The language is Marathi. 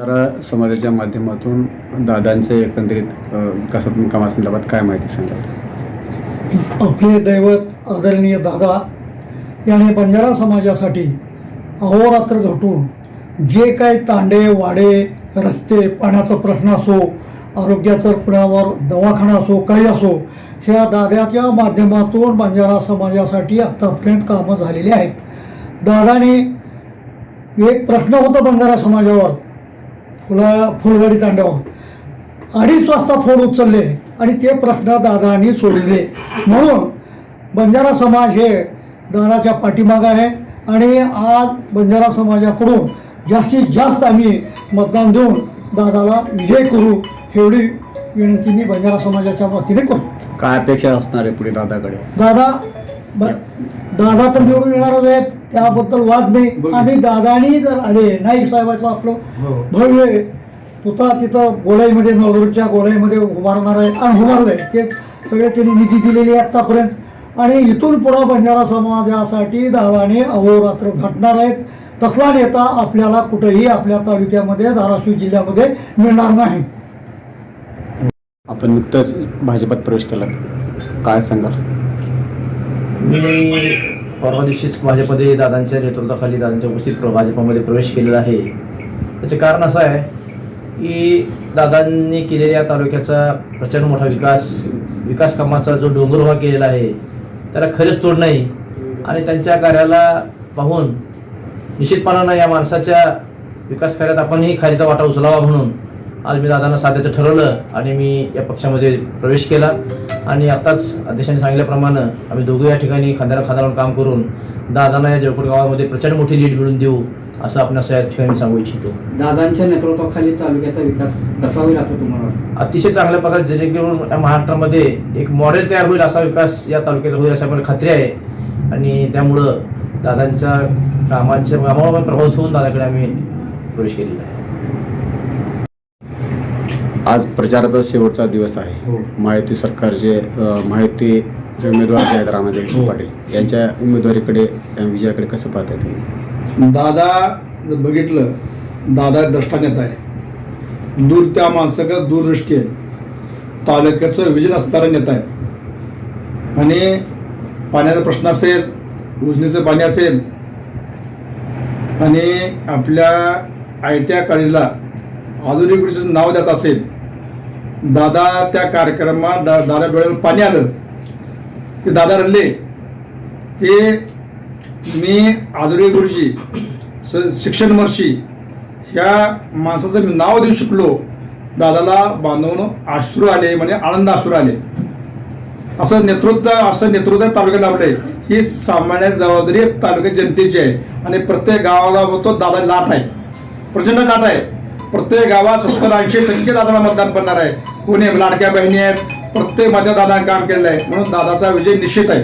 जरा समाजाच्या माध्यमातून दादांच्या एकंदरीत विकासात्मक कामासंदर्भात काय माहिती सांगा आपले दैवत आदरणीय दादा याने बंजारा समाजासाठी अहोरात्र झटून जे काही तांडे वाडे रस्ते पाण्याचा प्रश्न असो आरोग्याचं पुण्यावर दवाखाना असो काही असो ह्या दादाच्या माध्यमातून बंजारा समाजासाठी आत्तापर्यंत कामं झालेली आहेत. दादाने एक प्रश्न होता बंजारा समाजावर. फुला फुलवाडी तांड्यावर अडीच वाजता फोन उचलले आणि ते प्रश्न दादानी सोडले. म्हणून बंजारा समाज हे दादाच्या पाठीमागं आहे आणि आज बंजारा समाजाकडून जास्तीत जास्त आम्ही मतदान देऊन दादाला विजय करू एवढी विनंती मी बंजारा समाजाच्या वतीने करतो. काय अपेक्षा असणार आहे पुढे दादाकडे? दादा ब दादा तर निवडून येणारच आहेत. त्याबद्दल वाद नाही. आणि दादानी जर आले नाईक साहेबाचं आपलं भव्य पुतळा तिथं गोलाईमध्ये नवरोजच्या गोलाईमध्ये उभारणार आहे आणि उभारलं आहे ते सगळे त्यांनी निधी दिलेली आहे आत्तापर्यंत. आणि इथून पुढं बंजारा समाजासाठी दादाने अहोरात्र झटणार आहेत. तसला नेता आपल्याला कुठेही आपल्या तालुक्यामध्ये धाराशिव जिल्ह्यामध्ये मिळणार नाही. आपण नुकतंच भाजपात प्रवेश केला. काय सांगाल? मी परवा दिवशीच भाजपमध्ये दादांच्या नेतृत्वाखाली दादांच्या उपस्थित भाजपमध्ये प्रवेश केलेला आहे. त्याचं कारण असं आहे की दादांनी केलेल्या तालुक्याचा प्रचंड मोठा विकास विकास कामाचा जो डोंगर उभा केलेला आहे त्याला खरेच तोड नाही. आणि त्यांच्या कार्याला पाहून निश्चितपणानं या माणसाच्या विकास कार्यात आपणही खालीचा वाटा उचलावा म्हणून आज मी दादांना साधायचं ठरवलं आणि मी या पक्षामध्ये प्रवेश केला. आणि आत्ताच अध्यक्षांनी सांगितल्याप्रमाणे आम्ही दोघं या ठिकाणी खांद्याला खांद्यावर काम करून दादांना या जळकोट गावामध्ये प्रचंड मोठी लीड मिळून देऊ असं आपण या ठिकाणी सांगू इच्छितो. दादांच्या नेतृत्वाखाली तालुक्याचा विकास कसा होईल असं तुम्हाला? अतिशय चांगल्या प्रकारे जेणेकरून या महाराष्ट्रामध्ये एक मॉडेल तयार होईल असा विकास या तालुक्याचा होईल अशी आम्हाला खात्री आहे. आणि त्यामुळं दादांच्या कामाच्या कामावर प्रभावित होऊन दादाकडे आम्ही प्रवेश केलेला आहे. आज प्रचाराचा शेवटचा दिवस आहे. महायुती सरकारचे महायुती जे उमेदवार जे आहेत रामादेव पाटील यांच्या उमेदवारीकडे विजयाकडे कसं पाहताय तुम्ही? दादा जर बघितलं दादा द्रष्टा नेता आहे. दूर त्या माणसाकडे दूरदृष्टी आहे. तालुक्याचं विजन असणारा नेता आहे. आणि पाण्याचा प्रश्न असेल उजनीचं पाणी असेल आणि आपल्या आय टी आय कॉलेजला आधुनिक गुरुचं नाव द्यायचं असेल दादा त्या कार्यक्रमात दा दादा डोळ्यावर पाणी आलं. की दादा रडले की मी आदुरी गुरुजी स शिक्षण वर्षी ह्या माणसाचं मी नाव देऊ शकलो. दादाला बांधवून आश्रू आले म्हणजे आनंद आश्रू आले. असं नेतृत्व असं नेतृत्व तालुक्यात लाभलंय ही सामान्य जबाबदारी तालुक्यात जनतेची आहे आणि प्रत्येक गावाला तो दादा लाट आहे. प्रचंड लाट आहे. प्रत्येक गावात सत्तर ऐंशी टक्के दादाला मतदान पडणार आहे. कोणी लाडक्या बहिणी आहेत प्रत्येक माझ्या दादाने काम केलेलं आहे. म्हणून दादाचा विजय निश्चित आहे.